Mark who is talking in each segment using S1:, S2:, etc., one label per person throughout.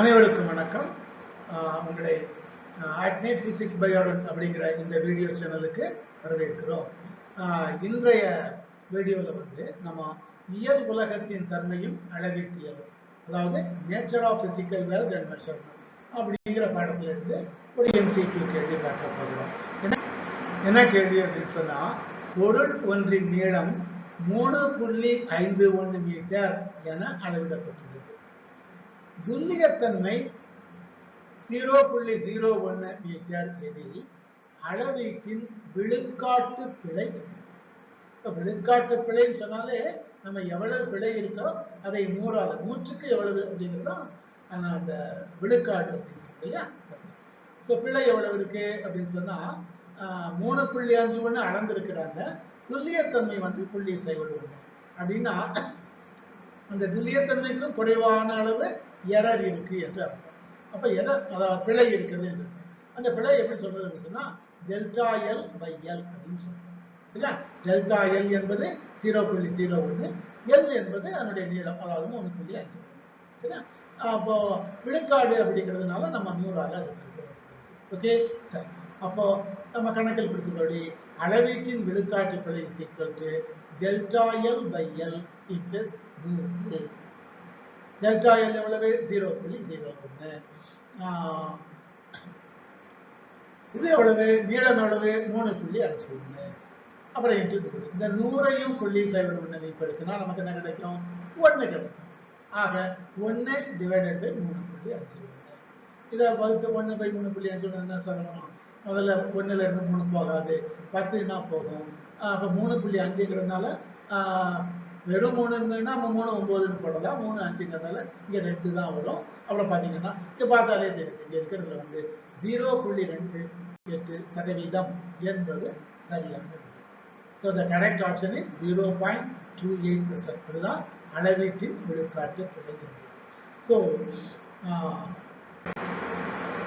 S1: அனைவருக்கும் வணக்கம். உங்களை அட்னேட் பிசிக்ஸ் பயோடன் அப்படிங்கிற இந்த வீடியோ சேனலுக்கு வரவேற்கிறோம். இன்றைய வீடியோவில் வந்து நம்ம இயல் உலகத்தின் தன்மையும் அளவீட்டியலும் அதாவது nature of physical world and measurement அப்படிங்கிற பாடத்துல இருந்து ஒரு எம்சிக்யூ கேள்வி பார்க்க போகிறோம். என்ன என்ன கேள்வி அப்படின்னு சொன்னால் பொருள் ஒன்றின் நீளம் மூணு புள்ளி ஐந்து ஒன்று மீட்டர் என அளவிடப்பட்டுள்ளது. துல்லியத்தன்மை ஜீரோ புள்ளி ஜீரோ ஒன்று மீட்டர் எனில் அளவீட்டின் விழுக்காட்டு பிழை இப்போ விழுக்காட்டு பிழைன்னு சொன்னாலே நம்ம எவ்வளவு பிழை இருக்கோ அதை நூறால் நூற்றுக்கு எவ்வளவு அப்படிங்கிறது அந்த விழுக்காடு அப்படின்னு சொல்லுது இல்லையா? ஸோ பிழை எவ்வளவு இருக்கு அப்படின்னு சொன்னா மூணு புள்ளி அஞ்சு ஒன்று அளந்திருக்கிறாங்க. துல்லியத்தன்மை வந்து புள்ளி சைவல் ஒன்று அப்படின்னா அந்த துல்லியத்தன்மைக்கும் குறைவான அளவு எரர் இருக்கு என்று அர்த்தம். அப்ப எரர் அதாவது பிழை இருக்குது என்று அந்த பிழை எப்படி சொல்றது அப்படின்னு சொன்னா டெல்டா எல் பை எல் அப்படின்னு சொல்றோம் சரியா? டெல்டா எல் என்பது ஜீரோ புள்ளி ஜீரோ ஒன்று எல் என்பது அதனுடைய நீளம் அதாவது மூணு புள்ளி அஞ்சு. சரியா? அப்போ விழுக்காடு அப்படிங்கிறதுனால நம்ம நூறாக அது ஓகே சரி. அப்போ நம்ம கணக்கில் கொடுத்தபடி அளவீட்டின் விழுக்காட்டு பிழை சிக்கல் delta L by L into நூறு. டெல்டா எல் எவ்வளவு? ஜீரோ புள்ளி ஜீரோ ஒன்று இது எவ்வளவு? நீளம் எவ்வளவு? மூணு புள்ளி அஞ்சு ஒன்று அப்புறம் இன்ட்டு நூறு இந்த நூறையும் புள்ளி சைவர் ஒன்று நீப்படுத்தினா நமக்கு என்ன கிடைக்கும்? ஒன்று கிடைக்கும். ஆக ஒன்று டிவைடட் பை மூணு புள்ளி அஞ்சு ஒன்று இதை வகுத்து ஒன்று பை மூணு புள்ளி அஞ்சு ஒன்று என்ன சொல்லணும்? முதல்ல ஒன்றுல இருந்து மூணு போகாது. பத்துனா போகும். அப்போ மூணு புள்ளி அஞ்சுங்கிறதுனால ஆஹ், வெறும் மூணு இருந்ததுன்னா நம்ம மூணு ஒம்போதுன்னு போடலாம். மூணு அஞ்சுங்கிறதால இங்கே ரெண்டு தான் வரும். அப்புறம் பார்த்தீங்கன்னா இங்கே பார்த்தாலே தெரியுது. இங்கே இருக்கிறதுல வந்து ஜீரோ புள்ளி ரெண்டு எட்டு சதவீதம் என்பது சரியானது. So the correct option is zero point two eight percent இதுதான் அளவீட்டின் விழுக்காட்டு கிடைக்கிறது ஸோ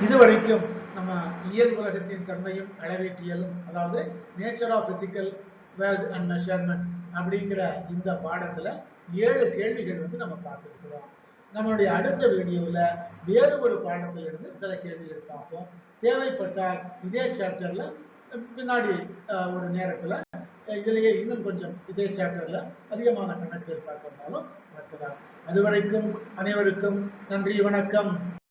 S1: இதுவரைக்கும் நம்ம இயல் உலகத்தின் தன்மையும் அளவீட்டியலும் அதாவது nature of physical world and measurement அப்படிங்கிற இந்த பாடத்துல ஏழு கேள்விகள் வந்து நம்ம பார்த்துருக்கிறோம். நம்மளுடைய அடுத்த வீடியோவில் வேறு ஒரு பாடத்திலிருந்து சில கேள்விகள் பார்ப்போம். தேவைப்பட்டால் இதே சாப்டர்ல பின்னாடி ஒரு நேரத்துல இதிலேயே இதுலயே இன்னும் கொஞ்சம் இதே சாப்டர்ல அதிகமான கணக்குகள் பார்க்கறதுனாலும் பார்க்கலாம் அதுவரைக்கும் அனைவருக்கும் நன்றி வணக்கம்.